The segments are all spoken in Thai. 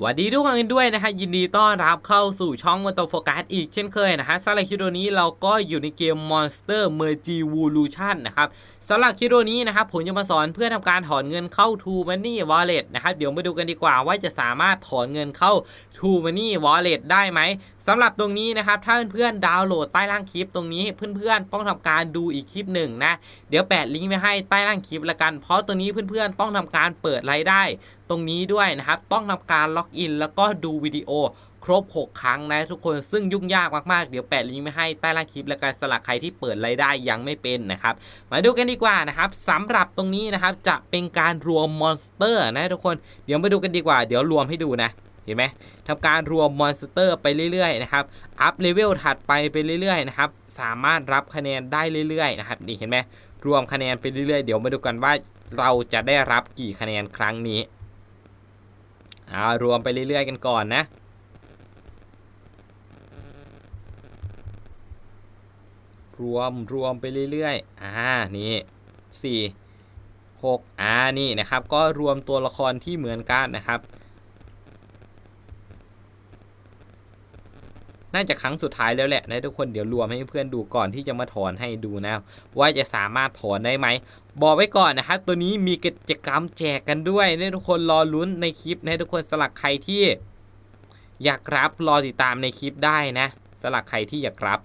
สวัสดีทุกคนด้วยนะฮะยินดีต้อนรับเข้าสู่ช่องม o โตโฟกัสอีกเช่นเคยนะฮะสำหรับคลิปวิดีโอนี้เราก็อยู่ในเกม Monster Mergevolution นะครับสำหรับคลิปวิดีโอนี้นะครับผมจะมาสอนเพื่อทำการถอนเงินเข้า True Money Wallet นะครับเดี๋ยวมาดูกันดีกว่าว่าจะสามารถถอนเงินเข้า True Money Wallet ได้ไหม สำหรับตรงนี้นะครับถ้าเพื่อนๆดาวน์โหลดใต้ล่างคลิปตรงนี้เพื่อนๆต้องทำการดูอีกคลิปหนึ่งนะเดี๋ยวแปะลิงก์ไว้ให้ใต้ล่างคลิปละกัน เพราะตัวนี้เพื่อนๆต้องทำการเปิดรายได้ ตรงนี้ด้วยนะครับต้องทำการล็อกอิน แล้วก็ดูวิดีโอครบ 6 ครั้งนะทุกคนซึ่งยุ่งยากมากๆ เดี๋ยวแปะลิงก์ไม่ให้ใต้ล่างคลิปแล้วกันสลักใครที่เปิดรายได้ยังไม่เป็นนะครับ มาดูกันดีกว่านะครับสำหรับตรงนี้นะครับจะเป็นการรวมมอนสเตอร์นะทุกคนเดี๋ยวมาดูกันดีกว่า เดี๋ยวรวมให้ดูนะ เห็นไหมทำการรวมมอนสเตอร์ไปเรื่อยๆนะครับ อัพเลเวลถัดไปไปเรื่อยๆนะครับ สามารถรับคะแนนได้เรื่อยๆนะครับนี่เห็นไหมรวมคะแนนไปเรื่อยๆ เดี๋ยวมาดูกันว่าเราจะได้รับกี่คะแนนครั้งนี้เอารวมไปเรื่อยๆกันก่อนนะรวมรวมไปเรื่อยๆ อ่า นี่สี่หกอ่า นี่นะครับ ก็รวมตัวละครที่เหมือนกันนะครับ น่าจะครั้งสุดท้ายแล้วแหละนะทุกคนเดี๋ยวรวมให้เพื่อนดูก่อนที่จะมาถอนให้ดูนะ ว่าจะสามารถถอนได้ไหมบอกไว้ก่อนนะครับตัวนี้มีกิจกรรมแจกกันด้วยนะทุกคนรอลุ้นในคลิปนะทุกคนสลักใครที่ อยากรับรอติดตามในคลิปได้นะ สลักใครที่อยากรับ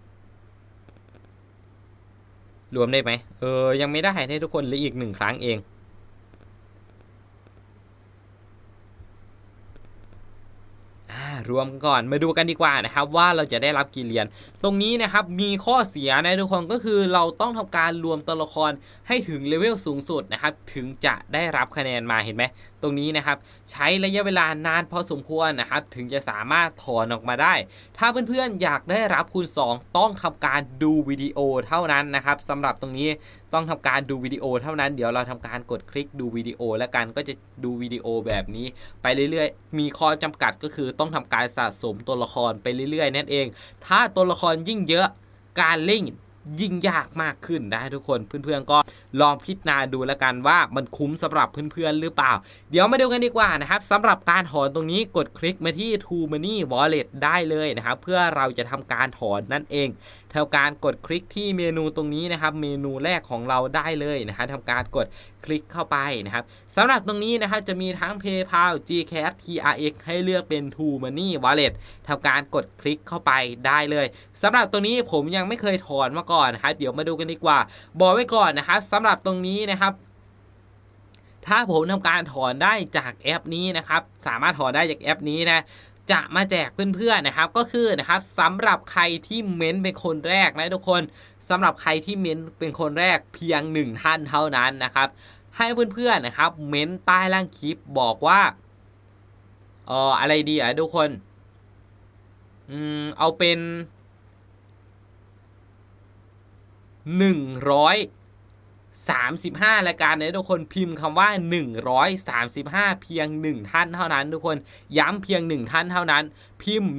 รวมได้ไหมเออยังไม่ได้ให้ทุกคนเลืออีกหนึ่งครั้งเอง อ่า รวมก่อนมาดูกันดีกว่านะครับว่าเราจะได้รับกี่เหรียญตรงนี้นะครับมีข้อเสียนะทุกคนก็คือเราต้องทำการรวมตัวละครให้ถึงเลเวลสูงสุดนะครับถึงจะได้รับคะแนนมาเห็นไหม ตรงนี้นะครับใช้ระยะเวลานานพอสมควรนะครับถึงจะสามารถถอนออกมาได้ ถ้าเพื่อนๆอยากได้รับคูณ 2 ต้องทำการดูวิดีโอเท่านั้นนะครับสำหรับตรงนี้ต้องทำการดูวิดีโอเท่านั้นเดี๋ยวเราทำการกดคลิกดูวิดีโอ แล้วกันก็จะดูวิดีโอแบบนี้ ไปเรื่อยๆ มีข้อจำกัดก็คือต้องทำการสะสมตัวละครไปเรื่อยๆนั่นเอง ถ้าตัวละครยิ่งเยอะการเล่น ยิ่งยากมากขึ้นนะทุกคนเพื่อนๆก็ลองพิจารณาดูแล้วกันว่ามันคุ้มสำหรับเพื่อนๆหรือเปล่า เดี๋ยวมาดูกันดีกว่านะครับสำหรับการถอนตรงนี้กดคลิกมาที่ True Money Wallet ได้เลยนะครับเพื่อเราจะทำการถอนนั่นเองทำการกดคลิกที่เมนูตรงนี้นะครับเมนูแรกของเราได้เลยนะฮะทำการกด คลิกเข้าไปนะครับสำหรับตรงนี้นะครับจะมีทั้ง PayPal GCash TRX ให้เลือกเป็น True Money Wallet ทำการกดคลิกเข้าไปได้เลยสำหรับตรงนี้ผมยังไม่เคยถอนมาก่อนนะครับเดี๋ยวมาดูกันดีกว่า บอกไว้ก่อนนะครับสำหรับตรงนี้นะครับถ้าผมทำการถอนได้จากแอปนี้นะครับ สามารถถอนได้จากแอปนี้นะ จะมาแจกเพื่อนๆนะครับ ก็คือนะครับสำหรับใครที่เม้นเป็นคนแรกนะทุกคนสำหรับใครที่เม้นเป็นคนแรกเพียงหนึ่งท่านเท่านั้นนะครับ ให้เพื่อนๆนะครับ เม้นใต้ล่างคลิปบอกว่าเอออะไรดีอะทุกคนอืมเอาเป็นหนึ่งร้อย 35 รายการเนี่ยทุกคนพิมพ์คำว่า 135 เพียง 1 ท่านเท่านั้น ทุกคนย้ำเพียง 1 ท่านเท่านั้น พิมพ์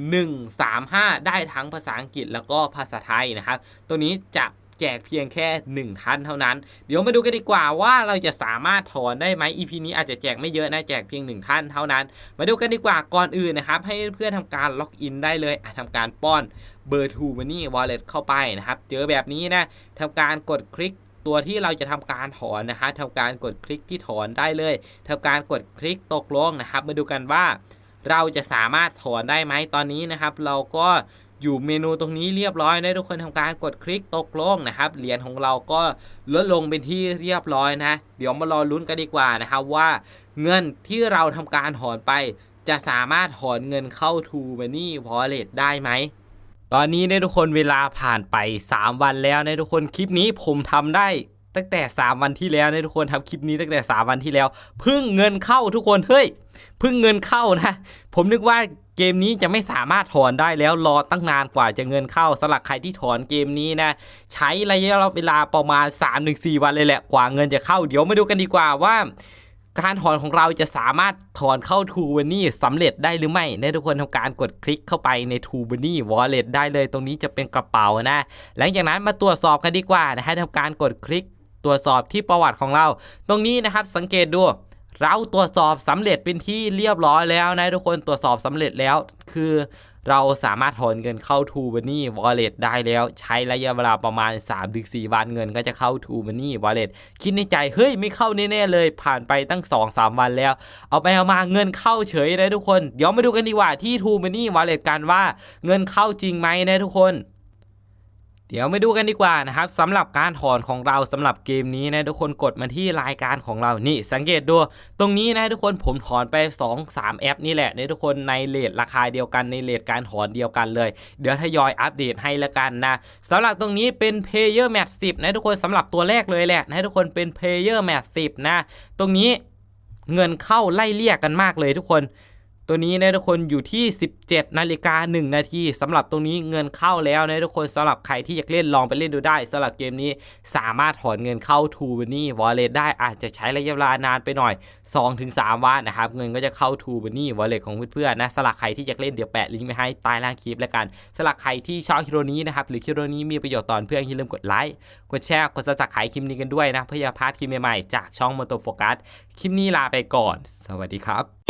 135 ได้ทั้งภาษาอังกฤษแล้วก็ภาษาไทยนะครับ ตัวนี้จะแจกเพียงแค่ 1 ท่านเท่านั้น เดี๋ยวมาดูกันดีกว่าว่าเราจะสามารถถอนได้ไหม EP นี้อาจจะแจกไม่เยอะนะแจกเพียง 1 ท่านเท่านั้น มาดูกันดีกว่าก่อนอื่นนะครับ ให้เพื่อนทำการล็อกอินได้เลยอะทำการป้อนเบอร์ True Money Wallet เข้าไปนะครับ เจอแบบนี้นะทำการกดคลิก ตัวที่เราจะทำการถอนนะฮะทำการกดคลิกที่ถอนได้เลยทำการกดคลิกตกลงนะครับ มาดูกันว่าเราจะสามารถถอนได้ไหมตอนนี้นะครับ เราก็อยู่เมนูตรงนี้เรียบร้อยนะทุกคนทำการกดคลิกตกลงนะครับ เหรียญของเราก็ลดลงเป็นที่เรียบร้อยนะ เดี๋ยวมารอลุ้นกันดีกว่านะครับว่าเงินที่เราทำการถอนไป จะสามารถถอนเงินเข้า True Money Wallet ได้ไหม ตอนนี้เนี่ยทุกคนเวลาผ่านไป 3 วันแล้วนะทุกคนคลิปนี้ผมทำได้ตั้งแต่ 3 วันที่แล้วนะทุกคนทำคลิปนี้ตั้งแต่ 3 วันที่แล้วเพิ่งเงินเข้าทุกคนเฮ้ยเพิ่งเงินเข้านะ ผมนึกว่าเกมนี้จะไม่สามารถถอนได้แล้วรอตั้งนานกว่าจะเงินเข้าสำหรับใครที่ถอนเกมนี้นะ ใช้ระยะเวลาประมาณ 3-4 วันเลยแหละกว่าเงินจะเข้า เดี๋ยวมาดูกันดีกว่าว่า การถอนของเราจะสามารถถอนเข้า t ู b บ n นี่สำเร็จได้หรือไม่เนี่ยทุกคนทำการกดคลิกเข้าไปใน t ู b บ n นี่ Wallet ได้เลยตรงนี้จะเป็นกระเป๋านะหลังจากนั้นมาตรวจสอบกันดีกว่านะฮะทำการกดคลิกตรวจสอบที่ประวัติของเรา ตรงนี้นะครับสังเกตดูเราตรวจสอบสำเร็จเป็นที่เรียบร้อยแล้วนะทุกคนตรวจสอบสำเร็จแล้วคือ เราสามารถถอนเงินเข้า t ูบันนี่ Wallet ได้แล้วใช้ระยะเวลาประมาณ 3-4 วันเงินก็จะเข้า t ูบันนี่ Wallet คิดในใจเฮ้ยไม่เข้าแน่ๆเลยผ่านไปตั้ง 2-3 วันแล้ว เอาไปเอามาเงินเข้าเฉยเลยทุกคน เดี๋ยวมาดูกันดีกว่าที่ t ูบันนี่ Wallet กันว่าเงินเข้าจริงไหมนะทุกคน เดี๋ยวมาดูกันดีกว่านะครับสำหรับการถอนของเราสำหรับเกมนี้นะทุกคนกดมาที่รายการของเรานี่สังเกตดู ตรงนี้นะทุกคนผมถอนไป 2 3 แอปนี่แหละนะทุกคนในเลทราคาเดียวกันในเลทการถอนเดียวกันเลย เดี๋ยวทยอยอัปเดตให้ละกันนะสำหรับตรงนี้เป็น Player Match 10 นะทุกคนสำหรับตัวแรกเลยแหละนะทุกคนเป็น Player Match 10 นะ ตรงนี้เงินเข้าไล่เลี่ยกันมากเลยทุกคน ตัวนี้นะทุกคนอยู่ที่ 17นาฬิกา1นาทีสำหรับตรงนี้เงินเข้าแล้วนะทุกคนสำหรับใครที่อยากเล่นลองไปเล่นดูได้สำหรับเกมนี้สามารถถอนเงินเข้า t ูบันนี่วอลเล็ตได้อาจจะใช้ระยะเวลานานไปหน่อย 2-3 วันนะครับ เงินก็จะเข้า t ูบันนี่วอลเล็ตของเพื่อนๆนะสำหรับใครที่อยากเล่นเดี๋ยวแปะลิงก์ไว้ให้ใต้ล่างคลิปแล้วกันสำหรับใครที่ชอบคลิปนี้นะครับหรือคลิปนี้มีประโยชน์ตอนเพื่อนอย่าลืมกดไลค์กดแชร์กดซับสไครต์คลิปนี้กันด้วยนะเพื่ออย่าพลาดคลิปใหม่ๆจากช่องมอโตโฟกัสคลิปนี้ลาไปก่อน สวัสดีครับ